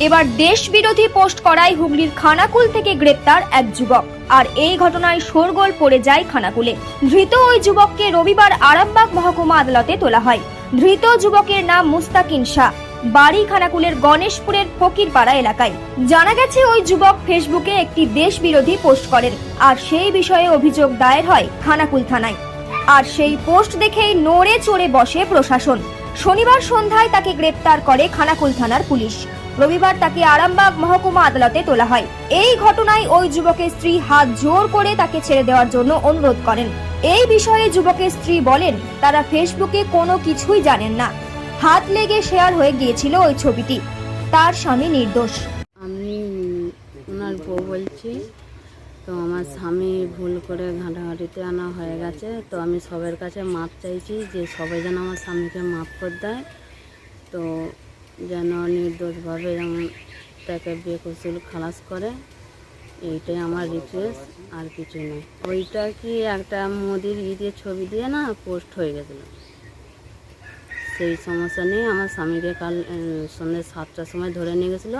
এবার দেশ বিরোধী পোস্ট করায় হুগলির খানাকুল থেকে গ্রেপ্তার এক যুবক। আর এই ঘটনায় শোরগোল পড়ে যায় খানাকুলে। ধৃত ওই যুবককে রবিবার আরামবাগ মহকুমা আদালতে তোলা হয়। ধৃত যুবকের নাম মুস্তাকিন শাহ। বাড়ি খানাকুলের গণেশপুরের ফকিরপাড়া এলাকায়। জানা গেছে ওই যুবক ফেসবুকে একটি দেশ বিরোধী পোস্ট করেন। আর সেই বিষয়ে অভিযোগ দায়ের হয় খানাকুল থানায়। আর সেই পোস্ট দেখেই নড়ে চড়ে বসে প্রশাসন। শনিবার সন্ধ্যায় তাকে গ্রেপ্তার করে খানাকুল থানার পুলিশ। রবিবার তাকে আরামবাগ মহকুমা আদালতে তোলা হয়। এই ঘটনায় ওই যুবকের স্ত্রী হাত জোর করে তাকে ছেড়ে দেওয়ার জন্য অনুরোধ করেন। এই বিষয়ে যুবকের স্ত্রী বলেন, তারা ফেসবুকে কোনো কিছুই জানেন না। হাত লেগে শেয়ার হয়ে গিয়েছিল ওই ছবিটি। তার স্বামী নির্দোষ। আমি ওনার বউ বলছি। তো আমার স্বামী ভুল করে ঘাঁটাঘাঁটিতে আনা হয়ে গেছে। তো আমি সবের কাছে মাপ চাইছি যে সবাই যেন আমার স্বামীকে মাপ করে দেয়। তো যেন নির্দোষভাবে যেমন তাকে বেকসুল খালাস করে, এইটাই আমার রিকোয়েস্ট আর কিছু নয় ওইটা কি একটা মোদির ই দিয়ে ছবি দিয়ে না পোস্ট হয়ে গেছিল? সেই সমস্যা নিয়ে আমার স্বামীকে কাল সন্ধ্যে সাতটার সময় ধরে নিয়ে গেছিল।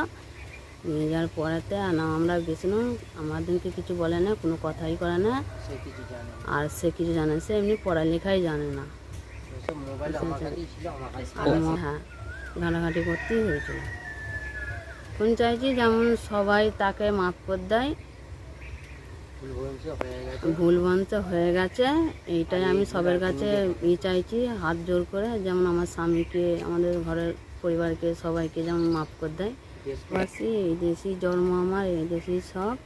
নিয়ে যাওয়ার পরেতে না আমরা গেছিলাম আমাদেরকে কিছু বলে না কোনো কথাই করে না। আর সে কিছু জানে না। সে এমনি পড়ালেখাই জানে না। হ্যাঁ ঘাটাঘাটি করতেই হয়েছিল। কোন চাইছি যেমন সবাই তাকে মাফ করে দেয়। ভুল হয়ে ভ্রান্ত হয়ে গেছে এইটাই আমি সবার কাছে ই চাইছি হাত জোর করে যেমন আমার স্বামীকে আমাদের ঘরের পরিবারকে সবাইকে যেমন মাফ করে দেয়। দেশ বাসি এই দেশি জন্ম আমার এই দেশি সব।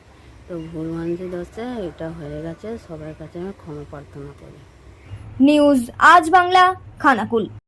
তো ভুল মানুষের দোষে এটা হয়ে গেছে, সবার কাছে আমি ক্ষমা প্রার্থনা করি। নিউজ, আজ বাংলা, খানাকুল।